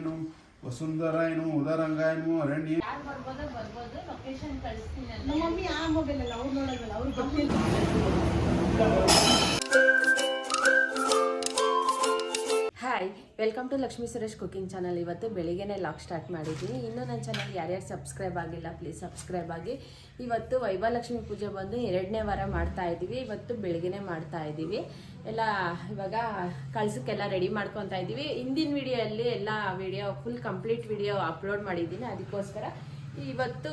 ಏನು ವಸುಂಧರ ಏನು ಉದರಂಗಾಯ ಏನು ಅರಣ್ಯ ಮಮ್ಮಿ ಆ ಮೊಬೈಲ್ ಅಲ್ಲ ಅವ್ರು ನೋಡೋದಲ್ಲ ಅವ್ರು ಗೊತ್ತಿಲ್ಲ welcome to Lakshmi Suresh cooking channel ಇವತ್ತು ಬೆಳಿಗ್ಗೆನೇ ಲಾಕ್ ಸ್ಟಾರ್ಟ್ ಮಾಡಿದ್ದೀನಿ. ಇನ್ನೂ ನನ್ನ ಚಾನಲ್ ಯಾರ್ಯಾರು ಸಬ್ಸ್ಕ್ರೈಬ್ ಆಗಿಲ್ಲ ಪ್ಲೀಸ್ ಸಬ್ಸ್ಕ್ರೈಬ್ ಆಗಿ. ಇವತ್ತು ವೈಭಲಕ್ಷ್ಮಿ ಪೂಜೆ ಬಂದು ಎರಡನೇ ವಾರ ಮಾಡ್ತಾ ಇದ್ದೀವಿ. ಇವತ್ತು ಬೆಳಿಗ್ಗೆನೇ ಮಾಡ್ತಾ ಇದ್ದೀವಿ. ಎಲ್ಲ ಇವಾಗ ಕಳ್ಸಕ್ಕೆಲ್ಲ ರೆಡಿ ಮಾಡ್ಕೊತಾ ಇದ್ದೀವಿ. ಹಿಂದಿನ ವಿಡಿಯೋಲ್ಲಿ ಎಲ್ಲ video full complete video upload ಮಾಡಿದ್ದೀನಿ. ಅದಕ್ಕೋಸ್ಕರ ಇವತ್ತು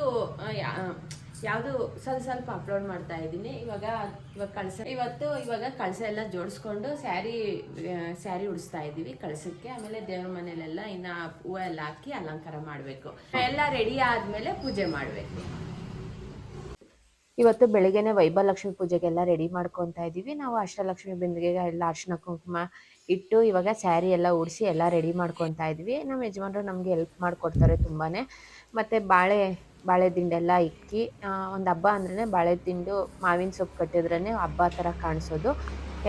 ಯಾವುದು ಸ್ವಲ್ಪ ಸ್ವಲ್ಪ ಅಪ್ಲೋಡ್ ಮಾಡ್ತಾ ಇದ್ದೀನಿ. ಇವಾಗ ಇವಾಗ ಕಳಸ ಇವತ್ತು ಇವಾಗ ಕಳಸ ಎಲ್ಲ ಜೋಡಿಸ್ಕೊಂಡು ಸ್ಯಾರಿ ಸ್ಯಾರಿ ಉಡಿಸ್ತಾ ಇದ್ದೀವಿ ಕಳಸಕ್ಕೆ. ಆಮೇಲೆ ದೇವ್ರ ಮನೇಲೆಲ್ಲ ಇನ್ನ ಹೂವು ಎಲ್ಲ ಹಾಕಿ ಅಲಂಕಾರ ಮಾಡಬೇಕು. ಎಲ್ಲ ರೆಡಿ ಆದ್ಮೇಲೆ ಪೂಜೆ ಮಾಡಬೇಕು. ಇವತ್ತು ಬೆಳಿಗ್ಗೆನೆ ವೈಭಲಕ್ಷ್ಮಿ ಪೂಜೆಗೆಲ್ಲ ರೆಡಿ ಮಾಡ್ಕೊತಾ ಇದ್ದೀವಿ. ನಾವು ಅಷ್ಟಲಕ್ಷ್ಮಿ ಬಿಂದಿಗೆ ಎಲ್ಲ ಅರ್ಶಿನ ಕುಂಕುಮ ಇಟ್ಟು ಇವಾಗ ಸ್ಯಾರಿ ಎಲ್ಲ ಉಡಿಸಿ ಎಲ್ಲ ರೆಡಿ ಮಾಡ್ಕೊತಾ ಇದ್ವಿ ನಮ್ಮ ಯಜಮಾನರು ನಮಗೆ ಹೆಲ್ಪ್ ಮಾಡಿಕೊಡ್ತಾರೆ ತುಂಬಾನೇ. ಮತ್ತು ಬಾಳೆ ಬಾಳೆ ದಿಂಡೆಲ್ಲ ಇಕ್ಕಿ ಒಂದು ಹಬ್ಬ ಅಂದ್ರೆ ಬಾಳೆ ದಿಂಡು ಮಾವಿನ ಸೊಪ್ಪು ಕಟ್ಟಿದ್ರೇ ಹಬ್ಬ ಥರ ಕಾಣಿಸೋದು.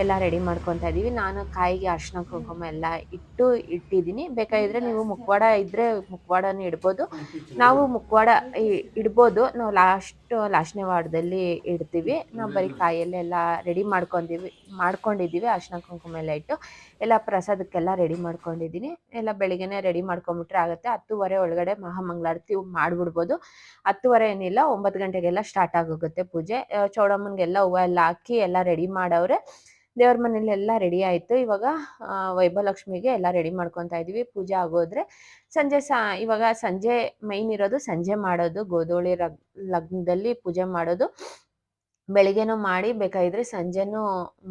ಎಲ್ಲ ರೆಡಿ ಮಾಡ್ಕೊತಾ ಇದ್ದೀವಿ ನಾನು ಕಾಯಿಗೆ ಅರ್ಶಿನ ಕುಂಕುಮ ಎಲ್ಲ ಇಟ್ಟು ಇಟ್ಟಿದ್ದೀನಿ. ಬೇಕಾಗಿದ್ರೆ ನೀವು ಮುಖವಾಡ ಇದ್ದರೆ ಮುಖವಾಡನೂ ಇಡ್ಬೋದು. ನಾವು ಮುಖವಾಡ ಇಡ್ಬೋದು. ನಾವು ಲಾಸ್ಟ್ ಲಾಸ್ಟ್ನೇ ವಾರದಲ್ಲಿ ಇಡ್ತೀವಿ. ನಾವು ಬರೀ ಕಾಯಲ್ಲೆಲ್ಲ ರೆಡಿ ಮಾಡ್ಕೊಂಡಿವಿ ಮಾಡ್ಕೊಂಡಿದ್ದೀವಿ. ಅರ್ಶಿನ ಕುಂಕುಮ ಎಲ್ಲ ಇಟ್ಟು ಎಲ್ಲ ಪ್ರಸಾದಕ್ಕೆಲ್ಲ ರೆಡಿ ಮಾಡ್ಕೊಂಡಿದ್ದೀನಿ. ಎಲ್ಲ ಬೆಳಿಗ್ಗೆನೆ ರೆಡಿ ಮಾಡ್ಕೊಂಬಿಟ್ರೆ ಆಗುತ್ತೆ. ಹತ್ತುವರೆ ಒಳಗಡೆ ಮಹಾಮಂಗಳಾರತಿ ಮಾಡಿಬಿಡ್ಬೋದು. ಹತ್ತುವರೆ ಏನಿಲ್ಲ ಒಂಬತ್ತು ಗಂಟೆಗೆಲ್ಲ ಸ್ಟಾರ್ಟ್ ಆಗೋಗುತ್ತೆ ಪೂಜೆ. ಚೌಡಮ್ಮನಿಗೆಲ್ಲ ಹೂವು ಎಲ್ಲ ಹಾಕಿ ಎಲ್ಲ ರೆಡಿ ಮಾಡವ್ರೆ. ದೇವ್ರ ಮನೇಲಿ ಎಲ್ಲ ರೆಡಿ ಆಯಿತು. ಇವಾಗ ವೈಭವ ಲಕ್ಷ್ಮಿಗೆ ಎಲ್ಲ ರೆಡಿ ಮಾಡ್ಕೊತಾ ಇದ್ದೀವಿ ಪೂಜೆ ಆಗೋದ್ರೆ ಸಂಜೆ ಸಾ, ಇವಾಗ ಸಂಜೆ ಮೈನ್ ಇರೋದು ಸಂಜೆ ಮಾಡೋದು. ಗೋಧೋಳಿ ರಗ್, ಲಗ್ನದಲ್ಲಿ ಪೂಜೆ ಮಾಡೋದು. ಬೆಳಿಗ್ಗೆನೂ ಮಾಡಿ, ಬೇಕಾಗಿದ್ರೆ ಸಂಜೆನೂ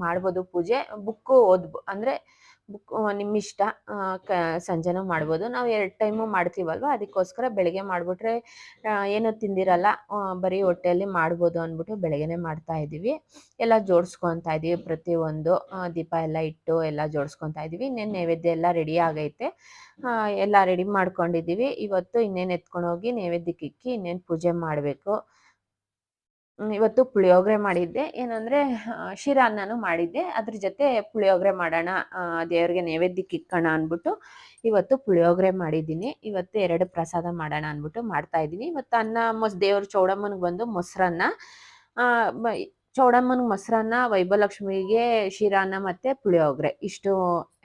ಮಾಡ್ಬೋದು ಪೂಜೆ. ಬುಕ್ಕು ಓದ್ಬ್, ಅಂದರೆ ಬುಕ್ ನಿಮ್ಮ ಇಷ್ಟ ಆ, ಕ ಸಂಜೆನೂ ಮಾಡ್ಬೋದು. ನಾವು ಎರಡು ಟೈಮು ಮಾಡ್ತೀವಲ್ವ? ಅದಕ್ಕೋಸ್ಕರ ಬೆಳಗ್ಗೆ ಮಾಡಿಬಿಟ್ರೆ ಏನೂ ತಿಂದಿರಲ್ಲ ಬರೀ ಹೊಟ್ಟೆಯಲ್ಲಿ ಮಾಡ್ಬೋದು ಅಂದ್ಬಿಟ್ಟು ಬೆಳಗ್ಗೆ ಮಾಡ್ತಾ ಇದ್ದೀವಿ. ಎಲ್ಲ ಜೋಡಿಸ್ಕೊತಾ ಇದ್ದೀವಿ. ಪ್ರತಿಯೊಂದು ದೀಪ ಎಲ್ಲ ಇಟ್ಟು ಎಲ್ಲ ಜೋಡಿಸ್ಕೊತಾ ಇದ್ದೀವಿ. ಇನ್ನೇನು ನೈವೇದ್ಯ ಎಲ್ಲ ರೆಡಿ ಆಗೈತೆ. ಎಲ್ಲ ರೆಡಿ ಮಾಡ್ಕೊಂಡಿದ್ದೀವಿ. ಇವತ್ತು ಇನ್ನೇನು ಎತ್ಕೊಂಡೋಗಿ ನೈವೇದ್ಯಕ್ಕೆ ಇಕ್ಕಿ ಇನ್ನೇನು ಪೂಜೆ ಮಾಡಬೇಕು. ಇವತ್ತು ಪುಳಿಯೋಗರೆ ಮಾಡಿದ್ದೆ. ಏನಂದರೆ ಶಿರಾನ್ನನೂ ಮಾಡಿದ್ದೆ. ಅದ್ರ ಜೊತೆ ಪುಳಿಯೋಗರೆ ಮಾಡೋಣ ದೇವ್ರಿಗೆ ನೈವೇದ್ಯಕ್ಕೆ ಇಕ್ಕೋಣ ಅಂದ್ಬಿಟ್ಟು ಇವತ್ತು ಪುಳಿಯೋಗರೆ ಮಾಡಿದ್ದೀನಿ. ಇವತ್ತು ಎರಡು ಪ್ರಸಾದ ಮಾಡೋಣ ಅಂದ್ಬಿಟ್ಟು ಮಾಡ್ತಾ ಇದ್ದೀನಿ. ಇವತ್ತು ಅನ್ನ ಮೊಸ್, ದೇವ್ರ ಚೌಡಮ್ಮನಿಗೆ ಬಂದು ಮೊಸರನ್ನ ಚೌಡಮ್ಮನ ಮೊಸರನ್ನ ವೈಭವಲಕ್ಷ್ಮಿಗೆ ಶಿರಾನ್ನ ಮತ್ತು ಪುಳಿಯೋಗರೆ. ಇಷ್ಟು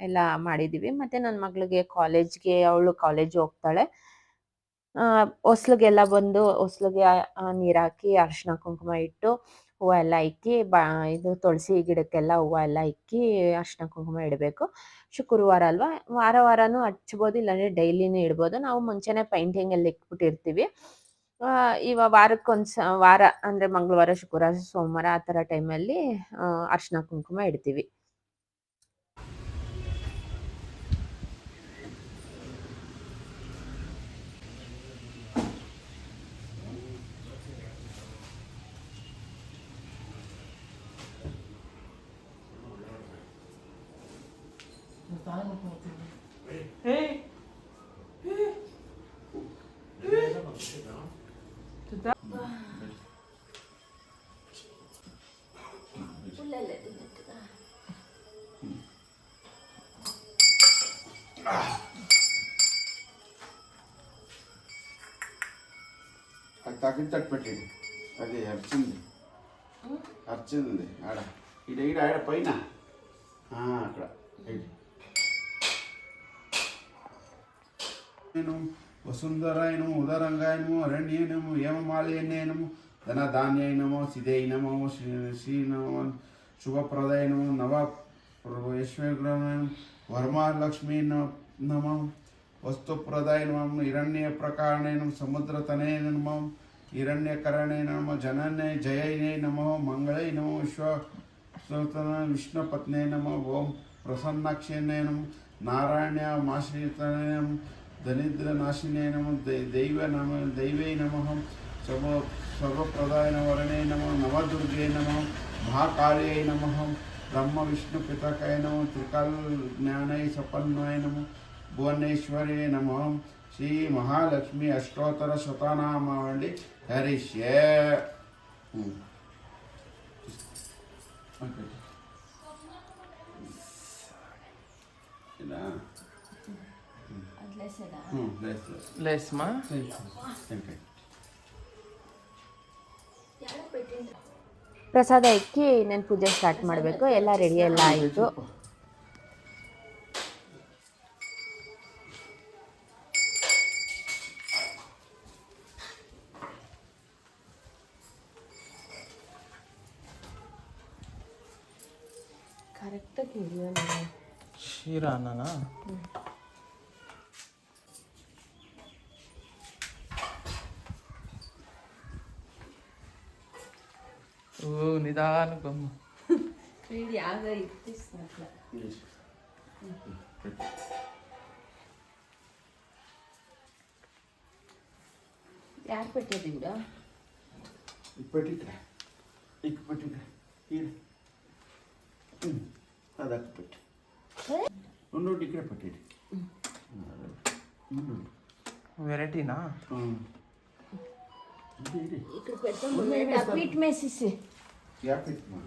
ಎಲ್ಲ ಮಾಡಿದ್ದೀವಿ. ಮತ್ತು ನನ್ನ ಮಗಳಿಗೆ ಕಾಲೇಜ್ಗೆ ಅವಳು ಕಾಲೇಜ್ ಹೋಗ್ತಾಳೆ. ಹೊಸ್ಲಿಗೆಲ್ಲ ಬಂದು ಹೊಸ್ಲಿಗೆ ನೀರಾಕಿ ಅರಿಶಿನ ಕುಂಕುಮ ಇಟ್ಟು ಹೂವು ಎಲ್ಲ ಇಕ್ಕಿ, ಬಾ, ಇದು ತುಳಸಿ ಗಿಡಕ್ಕೆಲ್ಲ ಹೂವು ಎಲ್ಲ ಇಕ್ಕಿ ಅರಿಶಿನ ಕುಂಕುಮ ಇಡಬೇಕು. ಶುಕ್ರವಾರ ಅಲ್ವಾ? ವಾರ ವಾರನೂ ಹಚ್ಬೋದು, ಇಲ್ಲಾಂದರೆ ಡೈಲಿನೂ ಇಡ್ಬೋದು. ನಾವು ಮುಂಚೆನೇ ಪೈಂಟಿಂಗ್ ಎಲ್ಲ ಇಕ್ಬಿಟ್ಟಿರ್ತೀವಿ ಇವ ಇವಾಗ ವಾರಕ್ಕೊಂದು ಸ ವಾರ ಅಂದರೆ ಮಂಗಳವಾರ, ಶುಕ್ರವಾರ, ಸೋಮವಾರ ಆ ಥರ ಟೈಮಲ್ಲಿ ಅರಿಶಿನ ಕುಂಕುಮ ಇಡ್ತೀವಿ. అది తాకి తట్టు పెట్టండి అది అర్చింది. అర్చింది. ఆడ. ఇడ ఈడ ఆడ పైన. అక్కడ. నేను వసుంధరైనము ఉదరంగాయనము అరణ్యనము ఏమమాలయనము ధన ధాన్యైనము సిదైనము శ్రీనము శుభప్రదయనము నవ ప్రభేశ్వరము వర్మలక్ష్మీనమం వస్తుప్రదైనమం హిరణ్య ప్రకారణైన సముద్రతనైనమం హిరణ్యకరణే నమ జననే జయనే నమో మంగళై నమో విశ్వ విష్ణుపత్నే నమ ఓం ప్రసన్నక్షేణ నారాయణ మాశ్రీతనే దరిద్రనాశినే నమ దైవ నమ దైవై నమ శుభ శుభప్రదాయ వరణే నమ నవదుర్గే నమ మహాకాళ్యై నమ బ్రహ్మ విష్ణు పితకై నమ త్రికల్ జ్ఞానై సపన్నాయ నమ భువనేశ్వరే నమ శ్రీ మహాలక్ష్మి అష్టోత్తర శతనామావండి హరిష్య. ఇలా. ಮಾ ಪ್ರಸಾದ ಇಕ್ಕಿ ನಾನು ಪೂಜೆ ಸ್ಟಾರ್ಟ್ ಮಾಡಬೇಕು? ಎಲ್ಲ ರೆಡಿ ಎಲ್ಲ ಆಯಿತು. ಕರೆಕ್ಟಾಗಿ ಶಿರಾನನಾ ಶೀರಾನನಾ అనుకోమ్మ వీడి యాభై ఇప్పిస్తున్నట్ల యాడ్ పెట్టేది కూడా ఇప్పటి ఇప్పటి అది అక్కడ పెట్టు ఉండు ఇక్కడ పెట్టేది వెరైటీనా ఇక్కడ పెట్టాం డబ్బు ఇట్ మేసేసి ಯಾಕೆ ಇಟ್ಟು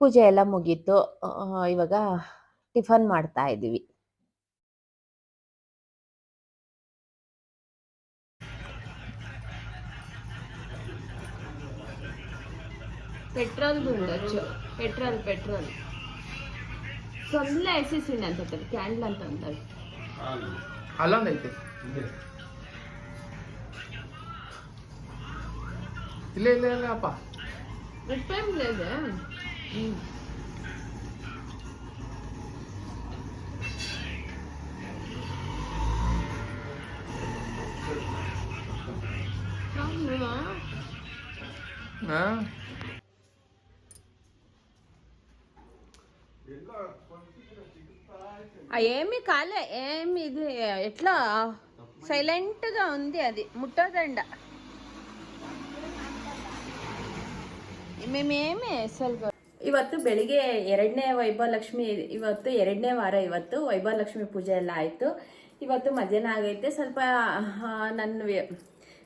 ಪೂಜೆ ಎಲ್ಲ ಮುಗೀತು. ಇವಾಗ ಟಿಫನ್ ಮಾಡ್ತಾ ಇದ್ದೀವಿ. ಪೆಟ್ರೋಲ್ ಗುಂಡಚ್ಚು ಪೆಟ್ರೋಲ್ ಪೆಟ್ರೋಲ್. ಸೊಳ್ಳೆ ಎಸಿಸಿನ ಅಂತ ಕ್ಯಾಂಡಲ್ ಅಂತ ಅಂತಾರೆ ಇಲ್ಲ ಇಲ್ಲ ಇಲ್ಲ ಅಪ್ಪ. ರಿಟೈಮ್ ಇದೆ. ఏమి కాలే ఏమి ఇది ఎట్లా? సైలెంట్గా ఉంది అది ముట్టదండ. మేమేమి అసలు ಇವತ್ತು ಬೆಳಿಗ್ಗೆ ಎರಡನೇ ವೈಭವಲಕ್ಷ್ಮಿ, ಇವತ್ತು ಎರಡನೇ ವಾರ, ಇವತ್ತು ವೈಭವಲಕ್ಷ್ಮಿ ಪೂಜೆ ಎಲ್ಲ ಆಯಿತು. ಇವತ್ತು ಮಧ್ಯಾಹ್ನ ಆಗೈತೆ. ಸ್ವಲ್ಪ ನನ್ನ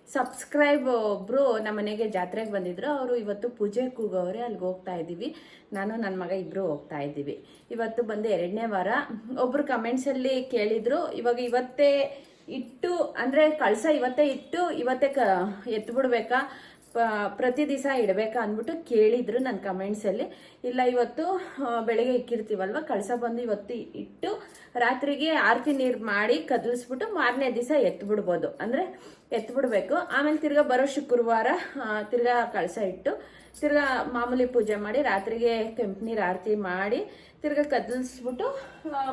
ಸಬ್ಸ್ಕ್ರೈಬ್ ಒಬ್ಬರು ನಮ್ಮ ಮನೆಗೆ ಜಾತ್ರೆಗೆ ಬಂದಿದ್ರು. ಅವರು ಇವತ್ತು ಪೂಜೆ ಕೂಗೋವ್ರೆ ಅಲ್ಲಿಗೆ ಹೋಗ್ತಾ ಇದ್ದೀವಿ. ನಾನು, ನನ್ನ ಮಗ ಇಬ್ಬರು ಹೋಗ್ತಾ ಇದ್ದೀವಿ. ಇವತ್ತು ಬಂದು ಎರಡನೇ ವಾರ. ಒಬ್ಬರು ಕಮೆಂಟ್ಸಲ್ಲಿ ಕೇಳಿದರು. ಇವಾಗ ಇವತ್ತೇ ಇಟ್ಟು, ಅಂದರೆ ಕಳಸ ಇವತ್ತೇ ಇಟ್ಟು, ಇವತ್ತೇ ಕ ಎತ್ತು ಬಿಡ್ಬೇಕಾ ಪ- ಪ್ರತಿ ದಿವಸ ಇಡಬೇಕಾ ಅಂದ್ಬಿಟ್ಟು ಕೇಳಿದ್ರು ನನ್ನ ಕಮೆಂಟ್ಸಲ್ಲಿ ಇಲ್ಲ, ಇವತ್ತು ಬೆಳಗ್ಗೆ ಇಕ್ಕಿರ್ತೀವಲ್ವ, ಕಳಸ ಬಂದು ಇವತ್ತು ಇಟ್ಟು ರಾತ್ರಿಗೆ ಆರತಿ ನೀರು ಮಾಡಿ ಕದಲಿಸ್ಬಿಟ್ಟು ಮಾರನೇ ದಿವಸ ಎತ್ತು ಬಿಡ್ಬೋದು ಅಂದರೆ ಎತ್ತು ಬಿಡಬೇಕು ಆಮೇಲೆ ತಿರ್ಗಾ ಬರೋ ಶುಕ್ರವಾರ ತಿರ್ಗಾ ಕಳಸ ಇಟ್ಟು ತಿರ್ಗಾ ಮಾಮೂಲಿ ಪೂಜೆ ಮಾಡಿ ರಾತ್ರಿಗೆ ಕೆಂಪು ನೀರು ಆರತಿ ಮಾಡಿ ತಿರ್ಗಾ ಕದಲಿಸ್ಬಿಟ್ಟು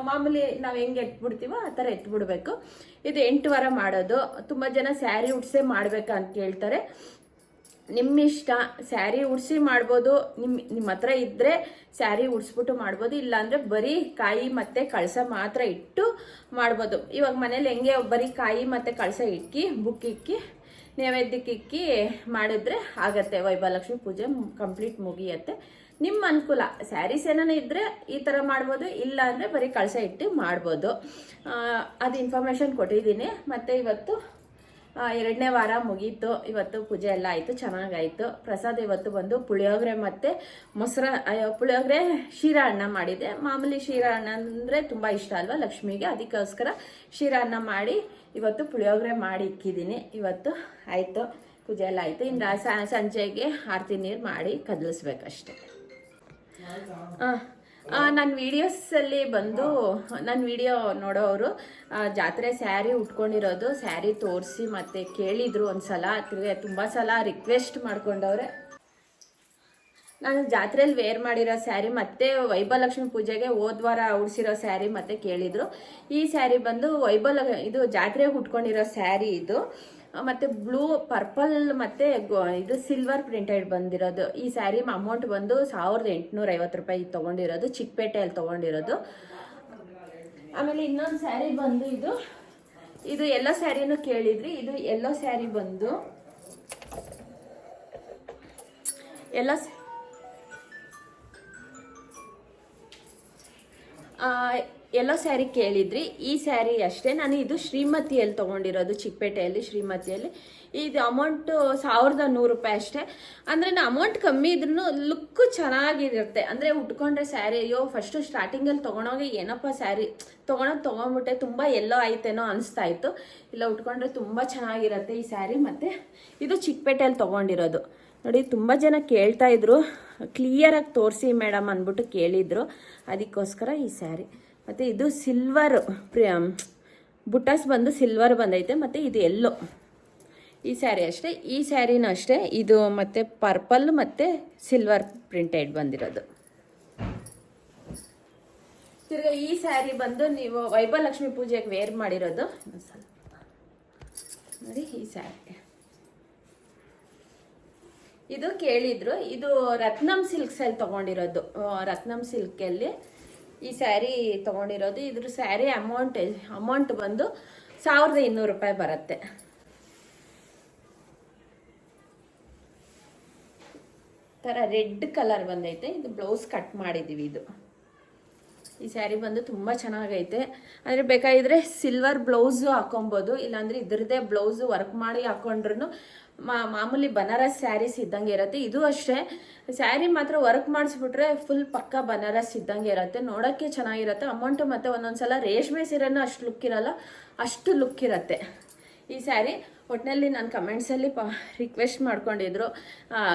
ಮಾಮೂಲಿ ನಾವು ಹೆಂಗೆ ಎತ್ಬಿಡ್ತೀವೋ ಆ ಥರ ಎತ್ಬಿಡ್ಬೇಕು. ಇದು ಎಂಟು ವಾರ ಮಾಡೋದು. ತುಂಬ ಜನ ಸ್ಯಾರಿ ಉಡ್ಸೇ ಮಾಡ್ಬೇಕಂತ ಕೇಳ್ತಾರೆ. ನಿಮ್ಮ ಇಷ್ಟ ಸ್ಯಾರಿ ಉಡ್ಸಿ ಮಾಡ್ಬೋದು ನಿಮ್ಮ ನಿಮ್ಮ ಹತ್ರ ಇದ್ದರೆ ಸ್ಯಾರಿ ಉಡಿಸ್ಬಿಟ್ಟು ಮಾಡ್ಬೋದು, ಇಲ್ಲಾಂದರೆ ಬರೀ ಕಾಯಿ ಮತ್ತು ಕಳಸ ಮಾತ್ರ ಇಟ್ಟು ಮಾಡ್ಬೋದು. ಇವಾಗ ಮನೇಲಿ ಹೆಂಗೆ ಬರೀ ಕಾಯಿ ಮತ್ತು ಕಳಸ ಇಕ್ಕಿ, ಬುಕ್ ಇಕ್ಕಿ, ನೈವೇದ್ಯಕ್ಕೆ ಇಕ್ಕಿ ಮಾಡಿದ್ರೆ ಆಗತ್ತೆ. ವೈಭವಲಕ್ಷ್ಮಿ ಪೂಜೆ ಕಂಪ್ಲೀಟ್ ಮುಗಿಯತ್ತೆ. ನಿಮ್ಮ ಅನುಕೂಲ, ಸ್ಯಾರೀಸ್ ಏನಾನ ಇದ್ದರೆ ಈ ಥರ ಮಾಡ್ಬೋದು ಇಲ್ಲ ಅಂದರೆ ಬರೀ ಕಳಸ ಇಟ್ಟು ಮಾಡ್ಬೋದು. ಅದು ಇನ್ಫಾರ್ಮೇಷನ್ ಕೊಟ್ಟಿದ್ದೀನಿ. ಮತ್ತು ಇವತ್ತು ಎರಡನೇ ವಾರ ಮುಗೀತು. ಇವತ್ತು ಪೂಜೆ ಎಲ್ಲ ಆಯಿತು, ಚೆನ್ನಾಗಾಯಿತು. ಪ್ರಸಾದ ಇವತ್ತು ಬಂದು ಪುಳಿಯೋಗರೆ ಮತ್ತು ಮೊಸರ ಪುಳಿಯೋಗರೆ ಶೀರಾ ಅನ್ನ ಮಾಡಿದೆ. ಮಾಮೂಲಿ ಶೀರಾ ಅನ್ನ ಅಂದರೆ ತುಂಬ ಇಷ್ಟ ಅಲ್ವಾ ಲಕ್ಷ್ಮಿಗೆ? ಅದಕ್ಕೋಸ್ಕರ ಶೀರಾ ಅನ್ನ ಮಾಡಿ ಇವತ್ತು ಪುಳಿಯೋಗರೆ ಮಾಡಿ ಇಕ್ಕಿದ್ದೀನಿ. ಇವತ್ತು ಆಯಿತು, ಪೂಜೆ ಎಲ್ಲ ಆಯಿತು. ಇನ್ನು ಸಂಜೆಗೆ ಆರತಿ ನೀರು ಮಾಡಿ ಕದಲಿಸ್ಬೇಕಷ್ಟೆ. ನನ್ನ ವಿಡಿಯೋಸಲ್ಲಿ ಬಂದು ನನ್ನ ವಿಡಿಯೋ ನೋಡೋರು ಜಾತ್ರೆ ಸ್ಯಾರಿ ಉಟ್ಕೊಂಡಿರೋದು, ಸ್ಯಾರಿ ತೋರಿಸಿ ಮತ್ತೆ ಕೇಳಿದ್ರು ಒಂದ್ಸಲ, ತಿರ್ಗಿ ತುಂಬ ಸಲ ರಿಕ್ವೆಸ್ಟ್ ಮಾಡ್ಕೊಂಡವ್ರೆ. ನಾನು ಜಾತ್ರೆಯಲ್ಲಿ ವೇರ್ ಮಾಡಿರೋ ಸ್ಯಾರಿ ಮತ್ತೆ ವೈಭವಲಕ್ಷ್ಮಿ ಪೂಜೆಗೆ ಹೋದ್ವಾರ ಉಡ್ಸಿರೋ ಸ್ಯಾರಿ ಮತ್ತೆ ಕೇಳಿದ್ರು. ಈ ಸ್ಯಾರಿ ಬಂದು ವೈಭವ ಇದು ಜಾತ್ರೆಗೆ ಉಟ್ಕೊಂಡಿರೋ ಸ್ಯಾರಿ ಇದು. ಮತ್ತೆ ಬ್ಲೂ ಪರ್ಪಲ್ ಮತ್ತೆ ಇದು ಸಿಲ್ವರ್ ಪ್ರಿಂಟೆಡ್ ಬಂದಿರೋದು. ಈ ಸ್ಯಾರಿ ಅಮೌಂಟ್ ಬಂದು ಸಾವಿರದ ಎಂಟುನೂರ ಐವತ್ತು ರೂಪಾಯಿ ತೊಗೊಂಡಿರೋದು, ಚಿಕ್ಕಪೇಟೆಯಲ್ಲಿ ತೊಗೊಂಡಿರೋದು. ಆಮೇಲೆ ಇನ್ನೊಂದು ಸ್ಯಾರಿ ಬಂದು ಇದು ಇದು ಎಲ್ಲೋ ಸ್ಯಾರಿನೂ ಕೇಳಿದ್ರಿ, ಇದು ಎಲ್ಲೋ ಸ್ಯಾರಿ ಬಂದು, ಎಲ್ಲ ಎಲ್ಲೋ ಸ್ಯಾರಿ ಕೇಳಿದ್ರಿ, ಈ ಸ್ಯಾರಿ ಅಷ್ಟೇ. ನಾನು ಇದು ಶ್ರೀಮತಿಯಲ್ಲಿ ತೊಗೊಂಡಿರೋದು, ಚಿಕ್ಕಪೇಟೆಯಲ್ಲಿ ಶ್ರೀಮತಿಯಲ್ಲಿ. ಇದು ಅಮೌಂಟು ಸಾವಿರದ ನೂರು ರೂಪಾಯಿ ಅಷ್ಟೇ. ಅಂದರೆ ನಾನು ಅಮೌಂಟ್ ಕಮ್ಮಿ ಇದ್ರೂ ಲುಕ್ಕು ಚೆನ್ನಾಗಿರುತ್ತೆ. ಅಂದರೆ ಉಟ್ಕೊಂಡ್ರೆ ಸ್ಯಾರಿ, ಅಯ್ಯೋ ಫಸ್ಟು ಸ್ಟಾರ್ಟಿಂಗಲ್ಲಿ ತೊಗೊಳೋಗೆ ಏನಪ್ಪ ಸ್ಯಾರಿ ತೊಗೊಳೋದು ತೊಗೊಂಡ್ಬಿಟ್ಟೆ, ತುಂಬ ಎಲ್ಲೋ ಆಯ್ತೇನೋ ಅನಿಸ್ತಾ ಇತ್ತು. ಇಲ್ಲ, ಉಟ್ಕೊಂಡ್ರೆ ತುಂಬ ಚೆನ್ನಾಗಿರುತ್ತೆ ಈ ಸ್ಯಾರಿ. ಮತ್ತು ಇದು ಚಿಕ್ಕಪೇಟೆಯಲ್ಲಿ ತೊಗೊಂಡಿರೋದು. ನೋಡಿ, ತುಂಬ ಜನ ಕೇಳ್ತಾ ಇದ್ರು. ಕ್ಲಿಯರಾಗಿ ತೋರಿಸಿ ಮೇಡಮ್ ಅಂದ್ಬಿಟ್ಟು ಕೇಳಿದರು. ಅದಕ್ಕೋಸ್ಕರ ಈ ಸ್ಯಾರಿ. ಮತ್ತು ಇದು ಸಿಲ್ವರ್ ಬುಟಾಸ್ ಬಂದು ಸಿಲ್ವರ್ ಬಂದೈತೆ, ಮತ್ತು ಇದು ಎಲ್ಲೋ ಈ ಸ್ಯಾರಿ ಅಷ್ಟೇ, ಈ ಸ್ಯಾರಿನೂ ಅಷ್ಟೇ, ಇದು ಮತ್ತು ಪರ್ಪಲ್ ಮತ್ತು ಸಿಲ್ವರ್ ಪ್ರಿಂಟೆಡ್ ಬಂದಿರೋದು. ತಿರ್ಗಾ ಈ ಸ್ಯಾರಿ ಬಂದು ನೀವು ವೈಭವಲಕ್ಷ್ಮಿ ಪೂಜೆಗೆ ವೇರ್ ಮಾಡಿರೋದು. ನೋಡಿ ಈ ಸ್ಯಾರಿ ಇದು ಕೇಳಿದ್ರು, ಇದು ರತ್ನಂ ಸಿಲ್ಕ್ಸಲ್ಲಿ ತಗೊಂಡಿರೋದು. ರತ್ನಂ ಸಿಲ್ಕಲ್ಲಿ ಈ ಸ್ಯಾರಿ ತೊಗೊಂಡಿರೋದು. ಇದ್ರ ಸ್ಯಾರಿ ಅಮೌಂಟ್ ಅಮೌಂಟ್ ಬಂದು ಸಾವಿರದ ಇನ್ನೂರು ರೂಪಾಯಿ ಬರುತ್ತೆ. ತರ ರೆಡ್ ಕಲರ್ ಬಂದೈತೆ. ಇದು ಬ್ಲೌಸ್ ಕಟ್ ಮಾಡಿದ್ದೀವಿ ಇದು. ಈ ಸ್ಯಾರಿ ಬಂದು ತುಂಬ ಚೆನ್ನಾಗೈತೆ. ಅಂದರೆ ಬೇಕಾಗಿದ್ರೆ ಸಿಲ್ವರ್ ಬ್ಲೌಸು ಹಾಕೊಬೋದು. ಇಲ್ಲಾಂದರೆ ಇದ್ರದ್ದೇ ಬ್ಲೌಸು ವರ್ಕ್ ಮಾಡಿ ಹಾಕೊಂಡ್ರು ಮಾ ಮಾಮೂಲಿ ಬನಾರಸ್ ಸ್ಯಾರೀಸ್ ಇದ್ದಂಗೆ ಇರುತ್ತೆ. ಇದು ಅಷ್ಟೇ. ಸ್ಯಾರಿ ಮಾತ್ರ ವರ್ಕ್ ಮಾಡಿಸ್ಬಿಟ್ರೆ ಫುಲ್ ಪಕ್ಕ ಬನಾರಸ್ ಇದ್ದಂಗೆ ಇರುತ್ತೆ. ನೋಡೋಕ್ಕೆ ಚೆನ್ನಾಗಿರುತ್ತೆ. ಅಮೌಂಟು ಮತ್ತು ಒಂದೊಂದ್ಸಲ ರೇಷ್ಮೆ ಸೀರೆನೂ ಅಷ್ಟು ಲುಕ್ ಇರಲ್ಲ. ಅಷ್ಟು ಲುಕ್ ಇರುತ್ತೆ. ಈ ಸ್ಯಾರಿ ಒಟ್ಟಿನಲ್ಲಿ ನಾನು ಕಮೆಂಟ್ಸಲ್ಲಿ ಪ ರಿಕ್ವೆಸ್ಟ್ ಮಾಡ್ಕೊಂಡಿದ್ರು.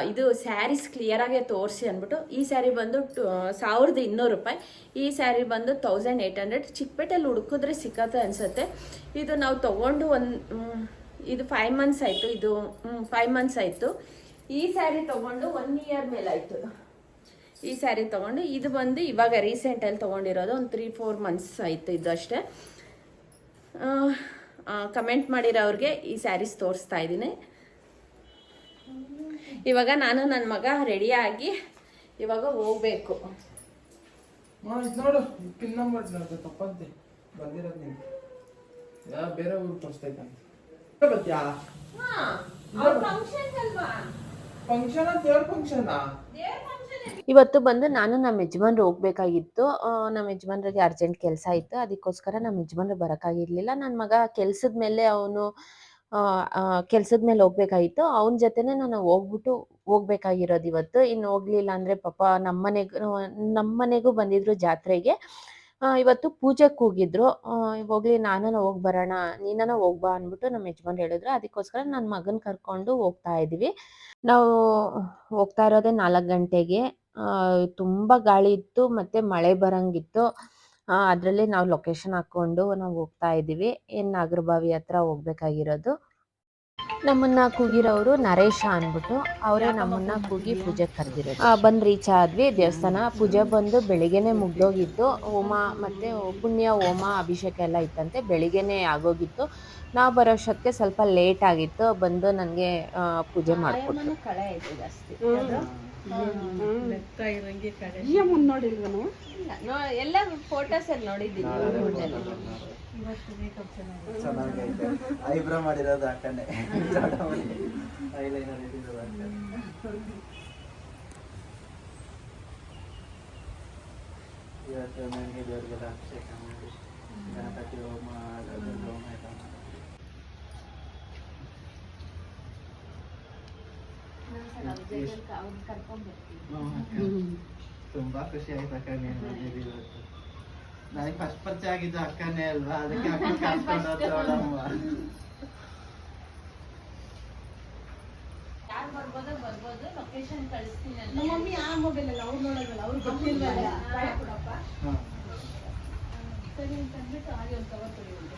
ಇದು ಸ್ಯಾರೀಸ್ ಕ್ಲಿಯರಾಗೆ ತೋರಿಸಿ ಅಂದ್ಬಿಟ್ಟು. ಈ ಸ್ಯಾರಿ ಬಂದು ಟು ಸಾವಿರದ ಇನ್ನೂರು ರೂಪಾಯಿ. ಈ ಸ್ಯಾರಿ ಬಂದು ತೌಸಂಡ್ ಏಯ್ಟ್ ಹಂಡ್ರೆಡ್ ಚಿಕ್ಕಪೇಟೆಯಲ್ಲಿ ಹುಡುಕಿದ್ರೆ ಸಿಕ್ಕತ್ತೆ ಅನಿಸುತ್ತೆ. ಇದು ನಾವು ತೊಗೊಂಡು ಒಂದು ಇದು ಫೈವ್ ಮಂತ್ಸ್ ಆಯಿತು, ಇದು ಫೈವ್ ಮಂತ್ಸ್ ಆಯಿತು. ಈ ಸ್ಯಾರಿ ತೊಗೊಂಡು ಒನ್ ಇಯರ್ ಮೇಲೆ ಮೇಲಾಯಿತು ಈ ಸ್ಯಾರಿ ತೊಗೊಂಡು, ಇದು ಬಂದು ಇವಾಗ ರೀಸೆಂಟಲ್ಲಿ ತೊಗೊಂಡಿರೋದು ಒಂದು ತ್ರೀ ಫೋರ್ ಮಂತ್ಸ್ ಆಯಿತು ಇದು ಅಷ್ಟೇ. ಕಮೆಂಟ್ ಮಾಡಿರೋರಿಗೆ ಈ ಸ್ಯಾರೀಸ್ ತೋರಿಸ್ತಾ ಇದ್ದೀನಿ. ಇವಾಗ ನಾನು ನನ್ನ ಮಗ ರೆಡಿಯಾಗಿ ಇವಾಗ ಹೋಗ್ಬೇಕು. ನೋಡು ಪಿನ್ ನಂಬರ್ ತಪ್ಪಂತೆ. ಬಂದಿರೋದು ಬೇರೆ ಊರು ತೋರಿಸ್ತೈತಂತೆ ಫಂಕ್ಷನ್ ದೇವ್ರ ಫಂಕ್ಷನಾ ಇವತ್ತು ಬಂದು ನಾನು ನಮ್ಮ ಯಜಮಾನ್ರು ಹೋಗ್ಬೇಕಾಗಿತ್ತು. ನಮ್ಮ ಯಜಮಾನ್ರಿಗೆ ಅರ್ಜೆಂಟ್ ಕೆಲಸ ಇತ್ತು. ಅದಕ್ಕೋಸ್ಕರ ನಮ್ಮ ಯಜಮಾನ್ರು ಬರೋಕ್ಕಾಗಿರ್ಲಿಲ್ಲ. ನನ್ನ ಮಗ ಕೆಲ್ಸದ ಮೇಲೆ ಅವನು ಕೆಲ್ಸದ ಮೇಲೆ ಹೋಗ್ಬೇಕಾಗಿತ್ತು. ಅವನ ಜೊತೆನೆ ನಾನು ಹೋಗ್ಬಿಟ್ಟು ಹೋಗ್ಬೇಕಾಗಿರೋದು ಇವತ್ತು. ಇನ್ನು ಹೋಗ್ಲಿಲ್ಲ ಅಂದ್ರೆ ಪಾಪ ನಮ್ಮನೆಗೂ ನಮ್ಮನೆಗೂ ಬಂದಿದ್ರು ಜಾತ್ರೆಗೆ. ಇವತ್ತು ಪೂಜೆಗೆ ಹೋಗಿದ್ರು ಹೋಗ್ಲಿ ನಾನು ಹೋಗಿ ಬರೋಣ ನೀನ ಹೋಗ್ಬಾ ಅಂದ್ಬಿಟ್ಟು ನಮ್ಮ ಯಜಮಾನ್ ಹೇಳಿದ್ರು. ಅದಕ್ಕೋಸ್ಕರ ನನ್ನ ಮಗನ ಕರ್ಕೊಂಡು ಹೋಗ್ತಾ ಇದೀವಿ ನಾವು ಹೋಗ್ತಾ ಇರೋದೇ ನಾಲ್ಕು ಗಂಟೆಗೆ. ತುಂಬಾ ಗಾಳಿ ಇತ್ತು, ಮತ್ತೆ ಮಳೆ ಬರಂಗಿತ್ತು. ಅದರಲ್ಲಿ ನಾವು ಲೊಕೇಶನ್ ಹಾಕೊಂಡು ನಾವು ಹೋಗ್ತಾ ಇದೀವಿ ಏನ್ ನಾಗರಬಾವಿ ಹತ್ರ ಹೋಗ್ಬೇಕಾಗಿರೋದು. ನಮ್ಮನ್ನ ಕೂಗಿರೋರು ನರೇಶ ಅನ್ಬಿಟ್ಟು ಅವರೇ ನಮ್ಮನ್ನ ಕೂಗಿ ಪೂಜೆ ಕರೆದಿರೋದು. ಬಂದ್ ರೀಚ್ ಆದ್ವಿ ದೇವಸ್ಥಾನ. ಪೂಜೆ ಬಂದು ಬೆಳಿಗ್ಗೆನೆ ಮುಗ್ದೋಗಿತ್ತು. ಹೋಮ ಮತ್ತೆ ಪುಣ್ಯ ಹೋಮ ಅಭಿಷೇಕ ಎಲ್ಲ ಇತ್ತಂತೆ. ಬೆಳಿಗ್ಗೆನೆ ಆಗೋಗಿತ್ತು. ನಾವು ಬರೋಷ್ಟೊತ್ತಿಗೆ ಸ್ವಲ್ಪ ಲೇಟ್ ಆಗಿತ್ತು. ಬಂದು ನನಗೆ ಪೂಜೆ ಮಾಡ್ಕೊಟ್ರು. ಕಳೆ ಐತೆ ಕಡೆ. ಮುಂದೆ ನೋಡಿಲ್ವನು ಎಲ್ಲ ಫೋಟೋಸ್ ಅಲ್ಲಿ ನೋಡಿದ್ದೀನಿ. ಚೆನ್ನಾಗೈತೆ. ಐಬ್ರೋ ಮಾಡಿರೋದು ಹಾಕೊಂಡೆ ಐಲೈನರ್ ಇಟ್ಟಿರೋದು ಇವತ್ತು ನನಗೆ ದೇವ್ರಿಗೆಲ್ಲ ಅಭಿಷೇಕ ಮಾಡಿ. ಗಣಪತಿ ಹೋಮ ಹೋಮ ಎಲ್ಲ ಮಾಡಿ ತುಂಬಾ ಖುಷಿ ಆಯ್ತು ಅಕ್ಕ ನೀನು ಬಂದಿದ್ದು ಇವತ್ತು. ನನಗೆ ಫಸ್ಟ್ ಪರಿಚಯ ಆಗಿದ್ದು ಅಕ್ಕನೇ ಅಲ್ವಾ? ಅದಕ್ಕೆ ಅಕ್ಕ ಕರ್ಕೊಂಡು ಹೋದವಳಮ್ಮ ಯಾರು ಬರ್ಬೋದು ಲೊಕೇಶನ್ ಕಳಿಸ್ತೀನಿ ನಮ್ಮ ಮಮ್ಮಿ ಆ ಮೊಬೈಲ್ ಅಲ್ಲ ಅವ್ರು ನೋಡೋದಲ್ಲ ಅವ್ರು ಗೊತ್ತಿಲ್ವಲ್ಲ? ಕೊಡಪ್ಪ. ಸರಿ ಅಂತ ಅಂದ್ಬಿಟ್ಟು ಹಾಗೆ ಒಂದು ಕವರ್ ತೊಗೊಂಡೆ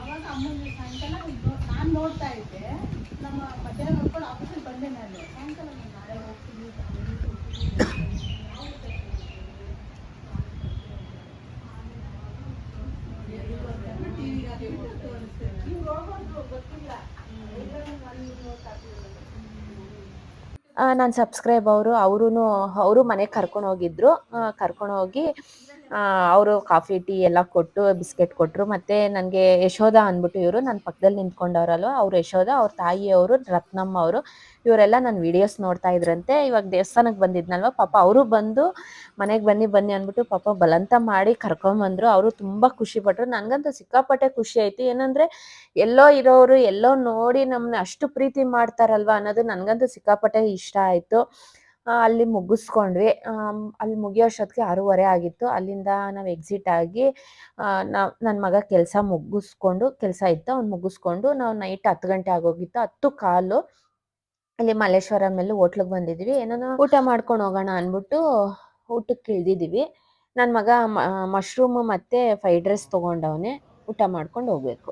ಅವಾಗ ಅಮ್ಮನ ಸಾಯಂಕಾಲ ನಾನು ನೋಡ್ತಾ ಇದ್ದೆ. ನಮ್ಮ ಮಧ್ಯಾಹ್ನ ನೋಡ್ಕೊಂಡು ಆಫೀಸಲ್ಲಿ ಬಂದೆ ನಾನು ಸಾಯಂಕಾಲ ನಾನು ನಾಳೆ ಹೋಗ್ತೀನಿ ಇವ್ರು ಹೋಗೋದು ಗೊತ್ತಿಲ್ಲ ನನ್ನ ಸಬ್ಸ್ಕ್ರೈಬ್ ಅವರು ಅವರು ಅವರು ಮನೆಗೆ ಕರ್ಕೊಂಡು ಹೋಗಿದ್ರು. ಕರ್ಕೊಂಡು ಹೋಗಿ ಅವರು ಕಾಫಿ, ಟೀ ಎಲ್ಲ ಕೊಟ್ಟು, ಬಿಸ್ಕೆಟ್ ಕೊಟ್ಟರು ಮತ್ತೆ ನನಗೆ ಯಶೋಧ ಅಂದ್ಬಿಟ್ಟು ಇವರು ನನ್ನ ಪಕ್ಕದಲ್ಲಿ ನಿಂತ್ಕೊಂಡವ್ರಲ್ವ, ಅವ್ರು ಯಶೋಧ, ಅವ್ರ ತಾಯಿಯವರು ರತ್ನಮ್ಮ ಅವರು, ಇವರೆಲ್ಲ ನನ್ನ ವಿಡಿಯೋಸ್ ನೋಡ್ತಾ ಇದ್ರಂತೆ. ಇವಾಗ ದೇವಸ್ಥಾನಕ್ಕೆ ಬಂದಿದ್ನಲ್ವ, ಪಾಪ ಅವರು ಬಂದು ಮನೆಗೆ ಬನ್ನಿ ಬನ್ನಿ ಅಂದ್ಬಿಟ್ಟು ಪಾಪ ಬಲಂತ ಮಾಡಿ ಕರ್ಕೊಂಬಂದ್ರು ಅವರು ತುಂಬ ಖುಷಿ ಪಟ್ರು. ನನಗಂತೂ ಸಿಕ್ಕಾಪಟ್ಟೆ ಖುಷಿ ಆಯ್ತು. ಏನಂದ್ರೆ ಎಲ್ಲೋ ಇರೋರು ಎಲ್ಲೋ ನೋಡಿ ನಮ್ಮನ್ನ ಅಷ್ಟು ಪ್ರೀತಿ ಮಾಡ್ತಾರಲ್ವ ಅನ್ನೋದು ನನಗಂತೂ ಸಿಕ್ಕಾಪಟ್ಟೆ ಇಷ್ಟ ಆಯ್ತು. ಅಲ್ಲಿ ಮುಗಿಸ್ಕೊಂಡ್ವಿ. ಅಲ್ಲಿ ಮುಗಿಯೋಷ್ಟೊತ್ತಿಗೆ ಆರೂವರೆ ಆಗಿತ್ತು. ಅಲ್ಲಿಂದ ನಾವು ಎಕ್ಸಿಟ್ ಆಗಿ ನಾವು ನನ್ನ ಮಗ ಕೆಲಸ ಮುಗಿಸ್ಕೊಂಡು, ಕೆಲಸ ಇತ್ತು. ಅವ್ನು ಮುಗಿಸ್ಕೊಂಡು ನಾವು ನೈಟ್ ಹತ್ತು ಗಂಟೆ ಆಗೋಗಿತ್ತು. ಹತ್ತು ಕಾಲು ಅಲ್ಲಿ ಮಲ್ಲೇಶ್ವರ ಮೇಲೆ ಹೋಟ್ಲಿಗೆ ಬಂದಿದ್ವಿ. ಏನೋ ಊಟ ಮಾಡ್ಕೊಂಡು ಹೋಗೋಣ ಅಂದ್ಬಿಟ್ಟು ಊಟಕ್ಕೆ ಇಳ್ದಿದ್ದೀವಿ. ನನ್ನ ಮಗ ಮಶ್ರೂಮ್ ಮತ್ತೆ ಫ್ರೈಡ್ ರೈಸ್ ತೊಗೊಂಡವನೇ ಊಟ ಮಾಡ್ಕೊಂಡು ಹೋಗ್ಬೇಕು.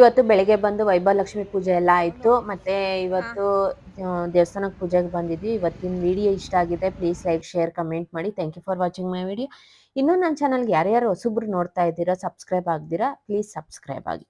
ಇವತ್ತು ಬೆಳಿಗ್ಗೆ ಬಂದು ವೈಭವಲಕ್ಷ್ಮಿ ಪೂಜೆ ಎಲ್ಲ ಆಯ್ತು. ಮತ್ತೆ ಇವತ್ತು ದೇವಸ್ಥಾನಕ್ ದೇವಸ್ಥಾನಕ್ಕೆ ಪೂಜೆಗೆ ಬಂದಿದ್ವಿ. ಇವತ್ತಿನ ವಿಡಿಯೋ ಇಷ್ಟ ಆಗಿದೆ ಪ್ಲೀಸ್ ಲೈಕ್ ಶೇರ್ ಕಮೆಂಟ್ ಮಾಡಿ. Thank you for watching my video ಇನ್ನೂ ನನ್ನ ಚಾನಲ್ಗೆ ಯಾರ್ಯಾರು ಹೊಸಬ್ರು ನೋಡ್ತಾ ಇದ್ದೀರಾ ಸಬ್ಸ್ಕ್ರೈಬ್ ಆಗ್ದಿರಾ ಪ್ಲೀಸ್ ಸಬ್ಸ್ಕ್ರೈಬ್ ಆಗಿ